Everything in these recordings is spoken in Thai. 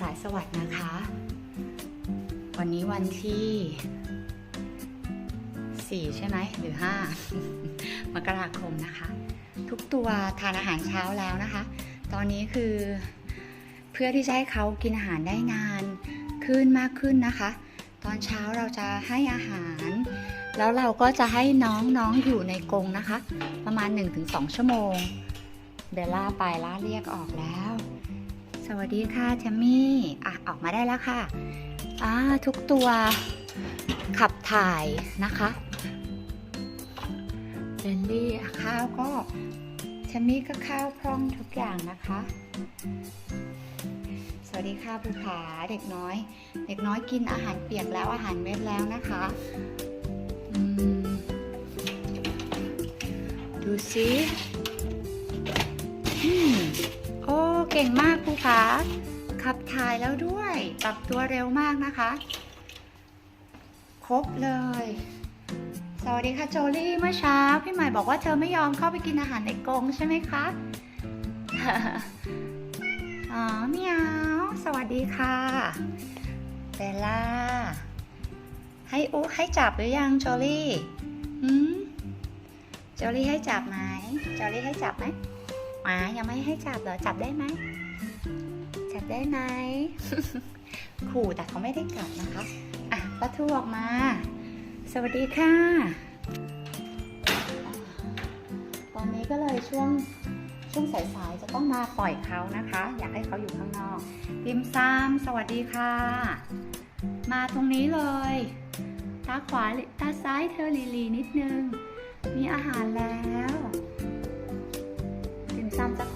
สายสวัสดนะคะ วันนี้วันที่ 4 ใช่ไหมหรือ 5 มกราคมนะคะ ทุกตัวทานอาหารเช้าแล้วนะคะ ตอนนี้คือเพื่อที่จะให้เขากินอาหารได้นานขึ้นมากขึ้นนะคะ ตอนเช้าเราจะให้อาหาร แล้วเราก็จะให้น้องๆอยู่ในกรงนะคะ ประมาณ 1-2 ชั่วโมง เบลล่าไปล่าเรียกออกแล้ว สวัสดีค่ะแทมมี่ อะ ออกมาได้แล้วค่ะ อ่า ทุกตัวขับถ่ายนะคะเบลลี่อะข้าวก็แทมมี่ก็ข้าวพร่องทุกอย่างนะคะ สวัสดีค่ะภูผาเด็กน้อย เด็กน้อยกินอาหารเปียกแล้วอาหารเม็ดแล้วนะคะดูสิ เก่งมากครูคะขับถ่ายแล้วด้วย ปรับตัวเร็วมากนะคะ ครบเลย สวัสดีค่ะโจลี่เมื่อเช้า พี่ใหม่บอกว่าเธอไม่ยอมเข้าไปกินอาหารในกรงใช่ไหมคะ อ๋อเมียวสวัสดีค่ะเบลล่า ให้อุให้จับหรือยังโจลี่หืมโจลี่ให้จับไหมโจลี่ให้จับไหม มายังไม่ให้จับเหรอจับได้ไหมจับได้ไหมขู่แต่เขาไม่ได้กัดนะคะ อะปลาทูออกมา สวัสดีค่ะ ตอนนี้ก็เลยช่วงช่วงสายๆจะต้องมาปล่อยเขานะคะ อยากให้เขาอยู่ข้างนอกพิมซามสวัสดีค่ะ มาตรงนี้เลยตาขวาตาซ้ายเธอลีลีนิดนึง มีอาหารแล้ว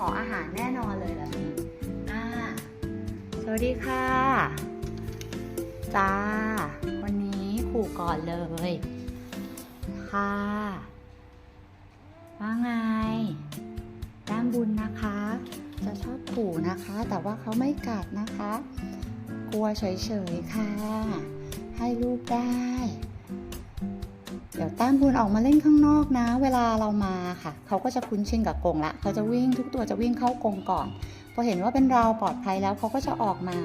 ขออาหารแน่นอนเลยแบบนี้อ่าสวัสดีค่ะ จ้า วันนี้ขู่ก่อนเลย ค่ะว่าไงด้ามบุญนะคะ จะชอบขู่นะคะ แต่ว่าเขาไม่กัดนะคะ กลัวเฉยๆค่ะ ให้ลูกได้ เดี๋ยวแต้มบุญออกมาเล่นข้างนอกนะ เวลาเรามาค่ะ เขาก็จะคุ้นชินกับกรงละเขาจะวิ่งทุกตัวจะวิ่งเข้ากรงก่อน พอเห็นว่าเป็นเราปลอดภัยแล้วเขาก็จะออกมา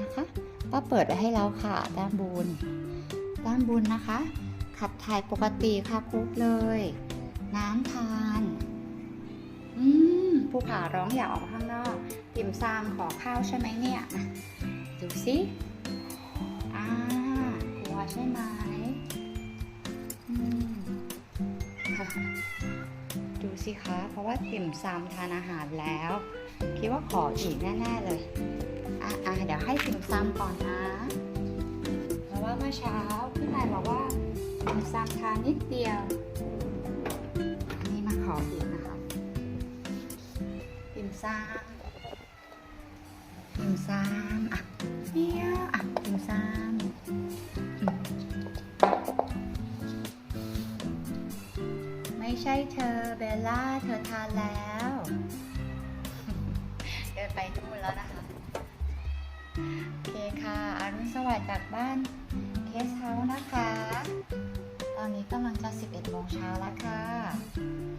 นะคะป้าเปิดไว้ให้แล้วค่ะแต้มบุญแต้มบุญนะคะ ขับถ่ายปกติค่ะคุกเลย น้ำทานอืมผู้ผ่าร้องอยากออกมาข้างนอกติ่มซามขอข้าวใช่ไหมเนี่ยดูสิ ดูสิคะ เพราะว่าติ่มซำทานอาหารแล้ว คิดว่าขออีกแน่ ๆ เลย อะอะเดี๋ยวให้ติ่มซำก่อนนะ เพราะว่าเมื่อเช้าพี่นายบอกว่าติ่มซำทานนิดเดียวอันนี้มาขออีกนะคะ ติ่มซำติ่มซำอะ ช่เธอเบลล่าเธอทานแล้ว เดินไปนู่นแล้วนะคะ โอเคค่ะอรุณสวัสดิ์จากบ้านเคสเฮาส์นะคะ ตอนนี้กำลังจะ 11โมงเช้าแล้วค่ะ